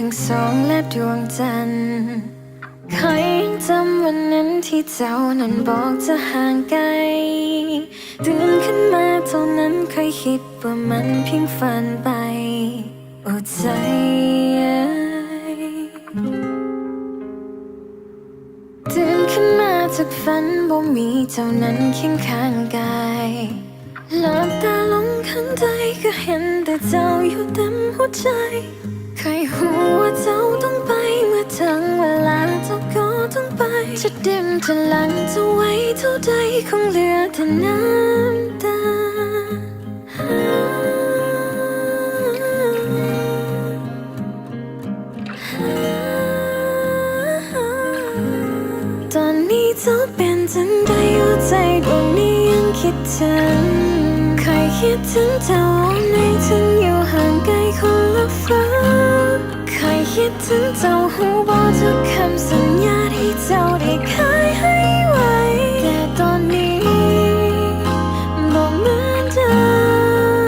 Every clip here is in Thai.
ทั้งสองและดวงจันทร์ใครยังจำวันนั้นที่เจ้านั้นบอกจะห่างไกลตื่นขึ้นมาเท่านั้นเคยคิดว่ามันเพียงฝันไปโอ้ใจตื่นขึ้นมาจากฝันบ่มีเจ้านั้นเคียงข้างกายหลับตาลงข้างใจก็เห็นแต่เจ้าอยู่เต็มหัวใจ ใครหัวาเจ้าต้องไปเมื่อถึงเวลาเจ้าก็ต้องไป จะเดิมจะหลังจะไว้เท่าใดคงเหลือแต่น้ำตาตอนนี้เจ้าเป็นจังใดหัวใจดวงนี้ยังคิดถึงใครคิดถึงเจ้าในถึงอยู่ห่างไกลคนละฟ้า คิดถึงเจ้าหูบอกทุกคำสัญญาที่เจ้าได้เคยให้ไว้ แต่ตอนนี้บอกเหมือนเดิ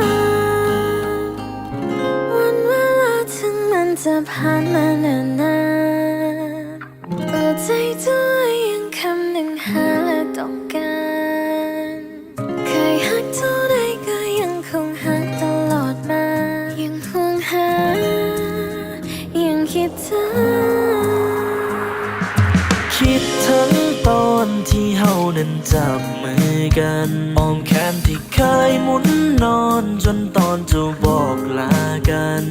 มวันเวลาถึงมันจะผ่านมานานๆเปิดใจเธอ จับมือกันอ้อมแขนที่เคยหมุนนอนจนตอนจะบอกลากัน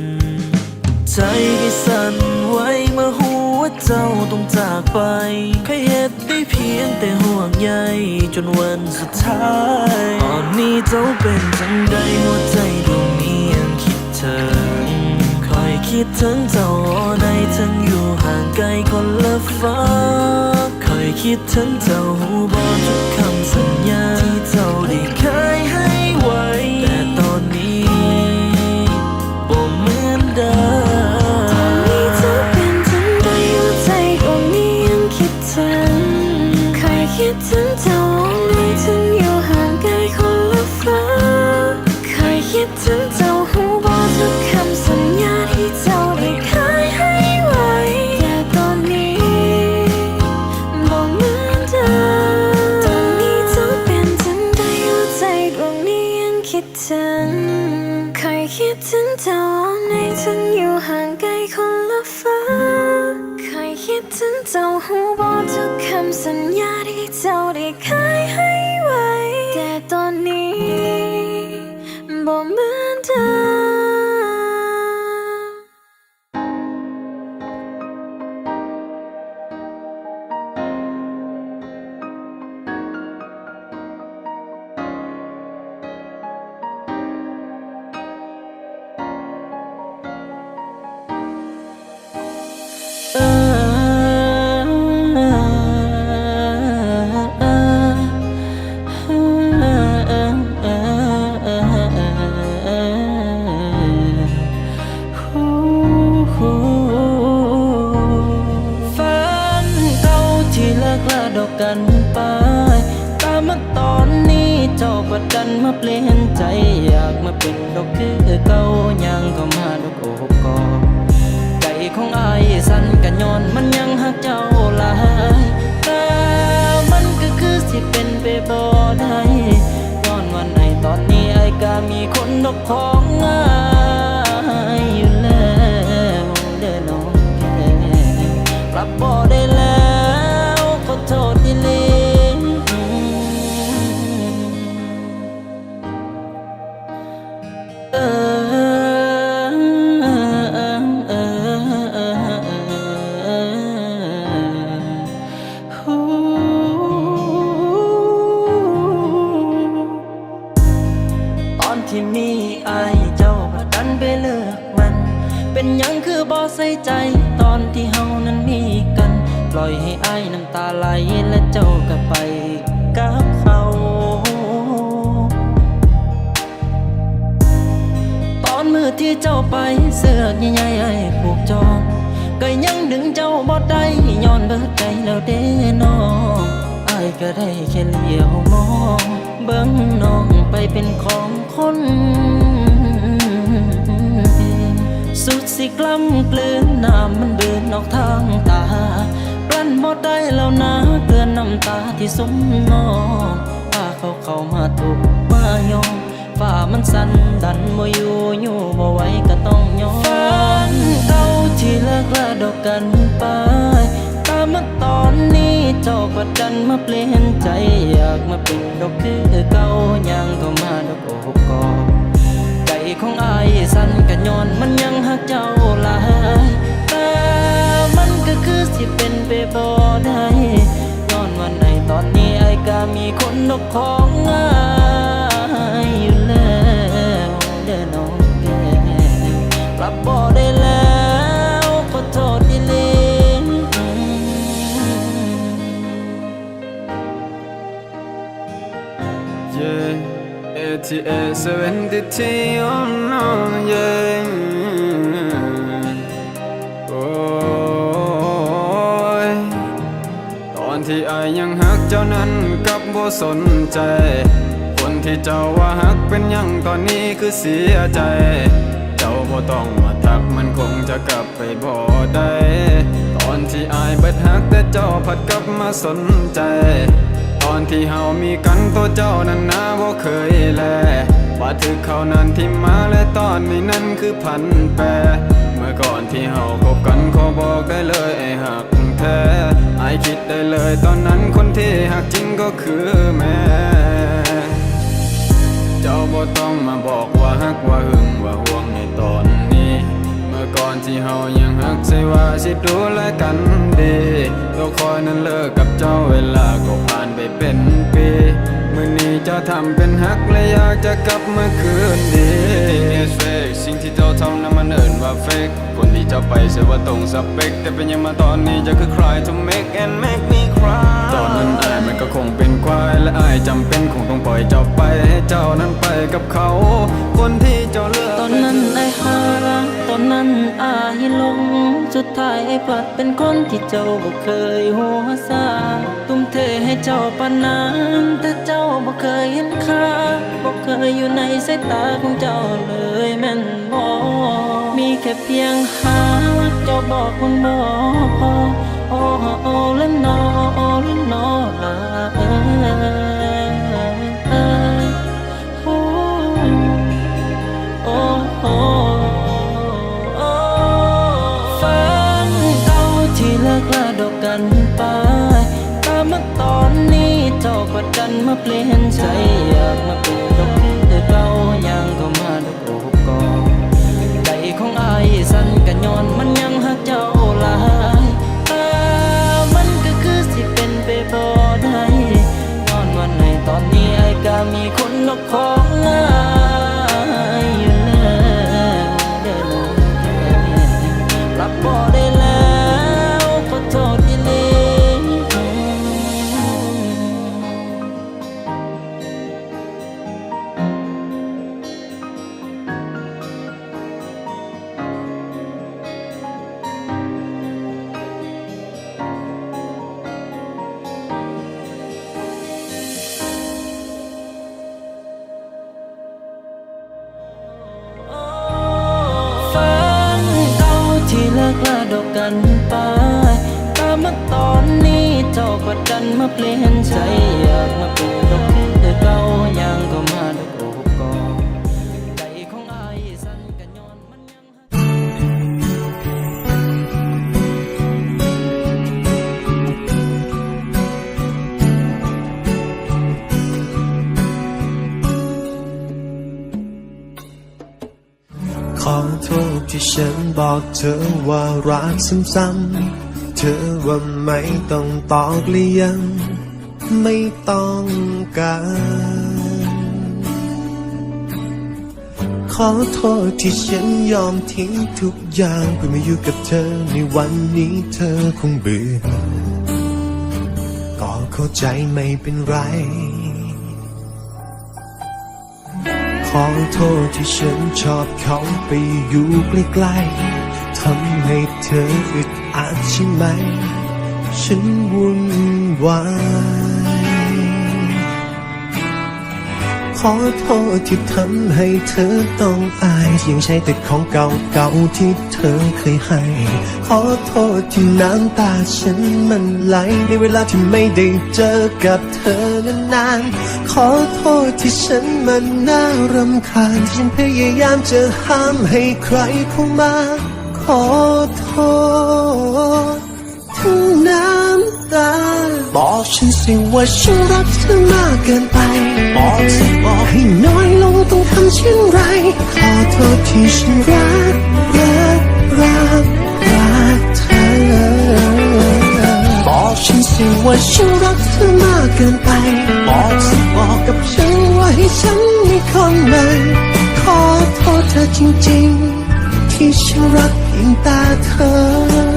ใจที่สั่นไหวเมื่อหัวเจ้าต้องจากไปเคยเหตุได้เพียงแต่ห่วงใยจนวันสุดท้ายตอนนี้เจ้าเป็นจังใดหัวใจดวงนี้ยังคิดถึงคอยคิดถึงเจ้าในถึงอยู่ห่างไกลคนละฟ้า ยคิดถึงเจ้าหูบอกทุกคำสัญญาที่เจ้าได้เคยให้ไว้ แต่ตอนนี้บ่เหมือนเดิมตอนนี้เธอเป็นจังใดหัวใจดวงนี้ยังคิดถึงเคยคิดถึงเจ้าันมาเปลี่ยนใจอยากมาเป็นดอกคือเก่ายังก็มาดอกโอบกอดใจของอายสั่นกันย้อนมันยังหักเจ้าหลายแต่มันก็คือสิเป็นไปบ่ได้ย้อนวันไหนตอนนี้ไอ้ก็มีคนดอกของอาย ปล่อยให้อายน้ำตาไหลและเจ้าก็ไปกับเขาตอนมือที่เจ้าไปเสือกใหญ่ๆไอ้ผูกจองก็ยังดึงเจ้าบ่ได้ย้อนเบิดใจแล้วเด้น้องอายก็ได้แค่เลี้ยวมอง เบิ่งน้องไปเป็นของคนสุดสิกล้ำกลืนน้ำมันเดินออกทางตา กลั้นบ่ได้แล้วนะเกลือนน้ำตาที่สมนองพาเขาเข้ามาถูกมายอมฝ่ามันสั่นดันบ่อยู่อยู่บ่ไหวก็ต้องยอมฝันเก่าที่เลิกละดอกกันไปตามมาตอนนี้เจ้าก็ดันมาเปลี่ยนใจ อยากมาเป็นดอกคือเก่ายังเข้ามาดอกโอ้กอใจของอายสั่นกันย้อนมันยังหักเจ้าหลาย ก็คือสิเป็นไปบ่ได้ย้อนวันในตอนนี้ไอ้ก็มีคนนกของอายอยู่แล้วเด้อน้องแก้มกลับบ่ได้แล้วขอโทษอีหลี Yeah, ATA 72 oh no, สนใจ คนที่เจ้าว่าหักเป็นยังตอนนี้คือเสียใจ เจ้าบ่ต้องมาทักมันคงจะกลับไปบ่ได้ตอนที่อายเบิดหักแต่เจ้าผัดกลับมาสนใจ ตอนที่เฮามีกันตัวเจ้านั้นนะบ่เคยแลว่าถึกเขานั้นที่มาและตอนนี้นั้นคือพันแปรเมื่อก่อนที่เฮาคบกันขอบอกได้เลยไอ้หัก แท้ไอคิดได้เลยตอนนั้นคนที่หักจริงก็คือแม่ เจ้าบ่ต้องมาบอกว่าหักว่าหึงว่าห่วงในตอนนี้ เมื่อก่อนที่เฮายังหักใช่ว่าสิดูแลกันดีตัวคอยนั้นเลิกกับเจ้าเวลาก็ผ่านไปเป็นปี มื่อนี้จะทำเป็นฮักและอยากจะกลับมาคืนดี is fake สิ่งที่เจ้าทำนั้นมันเอิ้นว่า fake คนที่เจ้าไปเสียว่าตรงสเปค แต่เป็นยังมาตอนนี้จะคือใคร to make and make me นั้นอายมันก็คงเป็นควายและอายจำเป็นคงต้องปล่อยเจ้าไปให้เจ้านั้นไปกับเขา คนที่เจ้าเลือกตอนนั้นไอ้หาตอนนั้นอายหลง สุดท้ายไอ้พัดเป็นคนที่เจ้าบ่เคยหัวซาตุ้มเทให้เจ้าปานนั้นแต่เจ้าบ่เคยเห็นค่าบ่เคยอยู่ในสายตาของเจ้าเลยแม่นบ่มีแค่เพียงหาเจ้าบอกมันบ่พอ โอ้โอ้และนอโอ้และนอลาเอ้โอ้โอ้โอ้โอ้ฝันเก่าที่เลิกลาดอกกันไปตามมาตอนนี้เจ้าก็ดันมาเปลี่ยนใจอยากมาเป็นดอกคือเก่ายังก็มาดอกโอ้กอใจของอายสั่นกันย้อนมันยังหักเจ้า มีคนนกของอา ที่ฉันบอกเธอว่ารักซ้ำๆเธอว่าไม่ต้องตอกหรือยังไม่ต้องการขอโทษที่ฉันยอมทิ้งทุกอย่างเพื่อมาอยู่กับเธอในวันนี้เธอคงเบื่อก็เข้าใจไม่เป็นไร ขอโทษที่ฉันชอบเขาไปอยู่ใกล้ๆทำให้เธออึดอัดใช่ไหม ฉันวุ่นวาย ขอโทษที่ทำให้เธอต้องอายยังใช้แต่ของเก่าๆที่เธอเคยให้ ขอโทษที่น้ำตาฉันมันไหลในเวลาที่ไม่ได้เจอกับเธอนานๆขอโทษที่ฉันมันน่ารำคาญที่ฉันพยายามจะห้ามให้ใครเข้ามา ขอโทษทั้งน้ำตา บอกฉันสิว่าฉันรักเธอมากเกินไป บอกสิบอกให้น้อยลงต้องทำเช่นไร ขอโทษที่ฉันรักรักรักรักเธอ บอกฉันสิว่าฉันรักเธอมากเกินไป บอกสิบอกกับฉันว่าให้ฉันมีคนใหม่ขอโทษเธอจริงๆ ที่ฉันรักเพียงตาเธอ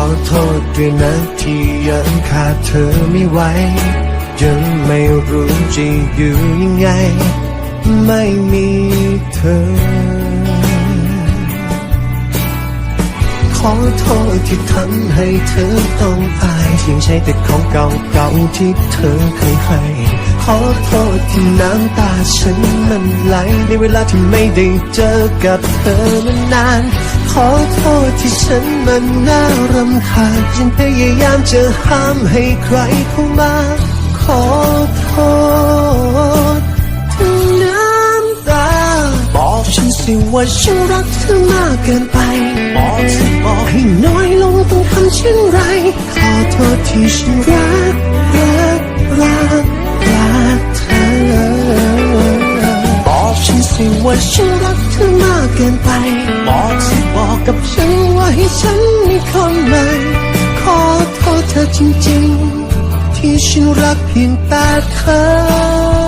อโทษด้วยนะที่ยังขาดเธอไม่ไหวยังไม่รู้จะอยู่ยังไง ไม่มีเธอ ขอโทษที่ทำให้เธอต้องอายยังใช้แต่ของเก่าๆที่เธอเคยให้ ขอโทษที่น้ำตาฉันมันไหล ในเวลาที่ไม่ได้เจอกับเธอมานาน ขอโทษที่ฉันมันน่ารำคาญฉันพยายามจะห้ามให้ใครเข้ามา ขอโทษทั้งน้ำตา บอกฉันสิว่าฉันรักเธอมากเกินไป บอกสิบอกให้น้อยลงต้องทำเช่นไร ขอโทษที่ฉันรักรักรัก ว่าฉันรักเธอมากเกินไป บอกสิบอกกับฉันว่าให้ฉันมีคนใหม่ขอโทษเธอจริงๆ ที่ฉันรักเพียงแต่เธอ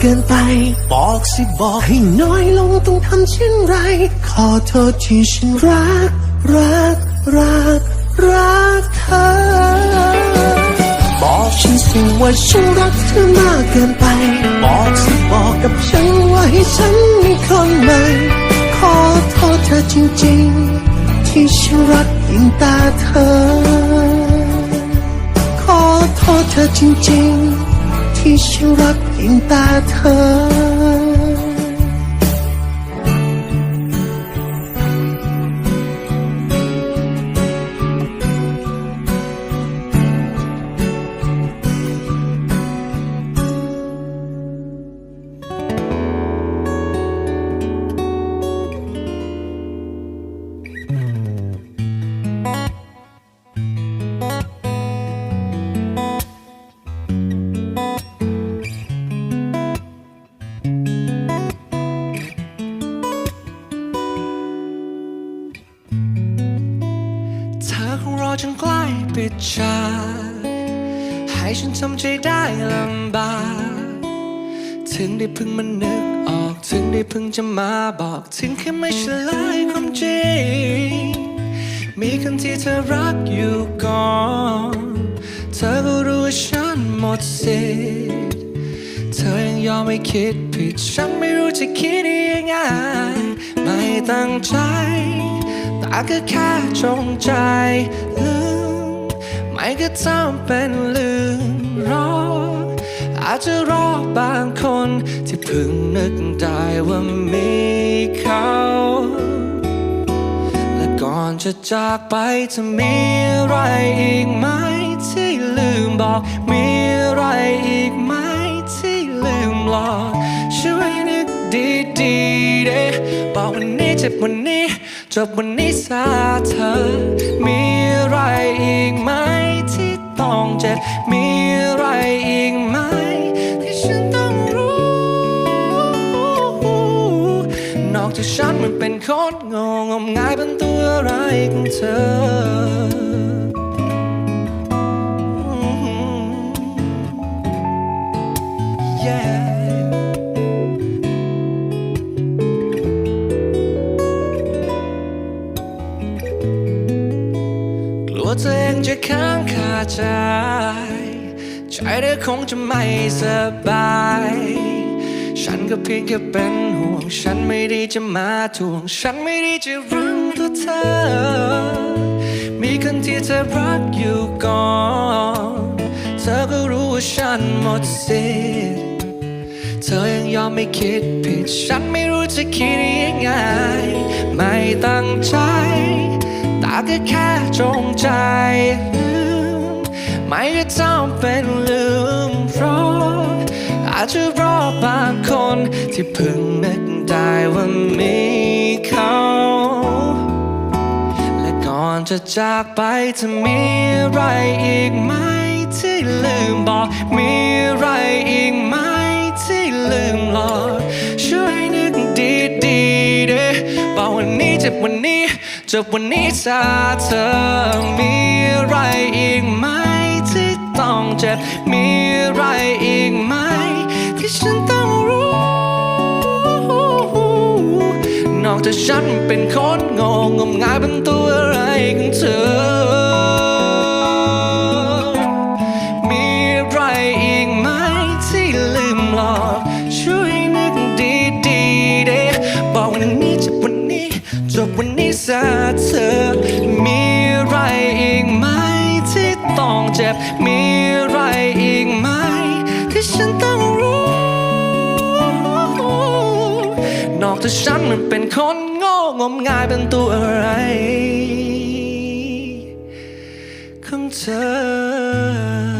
เกินไป บอกสิบอกให้น้อยลงต้องทำเช่นไร ขอโทษที่ฉันรัก รัก รัก รักเธอ บอกฉันสิว่าฉันรักเธอมากเกินไป บอกสิบอกกับฉันว่าให้ฉันมีคนใหม่ ขอโทษเธอจริงๆ ที่ฉันรักยิ่งตาเธอ ขอโทษเธอจริงๆ ที่ฉันรัก เพีย ทำใจได้ลำบาก ถึงได้เพิ่งมันนึกออก ถึงได้เพิ่งจะมาบอก ถึงแค่ไม่เฉลายความจริง มีคนที่เธอรักอยู่ก่อน เธอก็รู้ว่าฉันหมดสิทธิ์เธอยังยอมไม่คิดผิด ฉันไม่รู้จะคิดยังไง ไม่ตั้งใจ แต่ก็แค่จงใจลืม ก็ทำเป็นลืมรอ อาจจะรอบางคนที่เพิ่งนึกได้ว่ามีเขา และก่อนจะจากไปจะมีอะไรอีกไหมที่ลืมบอกมีอะไรอีกไหมที่ลืมหลอกช่วยนึกดีๆเด้บอกวันนี้เจ็บวันนี้จบวันนี้ซาเธอ ต้องเจ็บมีอะไรอีกไหม ที่ฉันต้องรู้ นอกจากฉันมันเป็นคนงงงมงายเป็นตัวอะไรของเธอกลัวตัวเองจะค้างค ใจ ใจเธอคงจะไม่สบาย ฉันก็เพียงแค่เป็นห่วง ฉันไม่ได้จะมาทวง ฉันไม่ได้จะรังตัวเธอ มีคนที่เธอรักอยู่ก่อน เธอก็รู้ว่าฉันหมดสิทธิ์เธอยังยอมไม่คิดผิด ฉันไม่รู้จะคิดยังไง ไม่ตั้งใจแต่ก็แค่จงใจลื ไม่ได้จำเป็นลืมเพราะอาจจะรอบางคนที่เพิ่งนึกได้ว่ามีเขาและก่อนจะจากไปจะมีอะไรอีกไหมที่ลืมบอกมีอะไรอีกไหมที่ลืมหลอกช่วยนึกดีดีเด้บอกวันนี้เจ็บวันนี้จบวันนี้ถ้าเธอมีอะไรอีกไหม ต้องเจ็บ มีอะไรอีกไหม ที่ฉันต้องรู้ นอกจากฉันเป็นคนงงงมงายเป็นตัวอะไรของเธอมีอะไรอีกไหมที่ลืมหลอกช่วยนึกดีๆเด้บอกวันนี้จบวันนี้จบวันนี้ซะเธอ็บมีอะไรอีกไหม ที่ฉันต้องรู้ นอกจากฉันมันเป็นคนโง่งมงายเป็นตัวอะไรของเธอ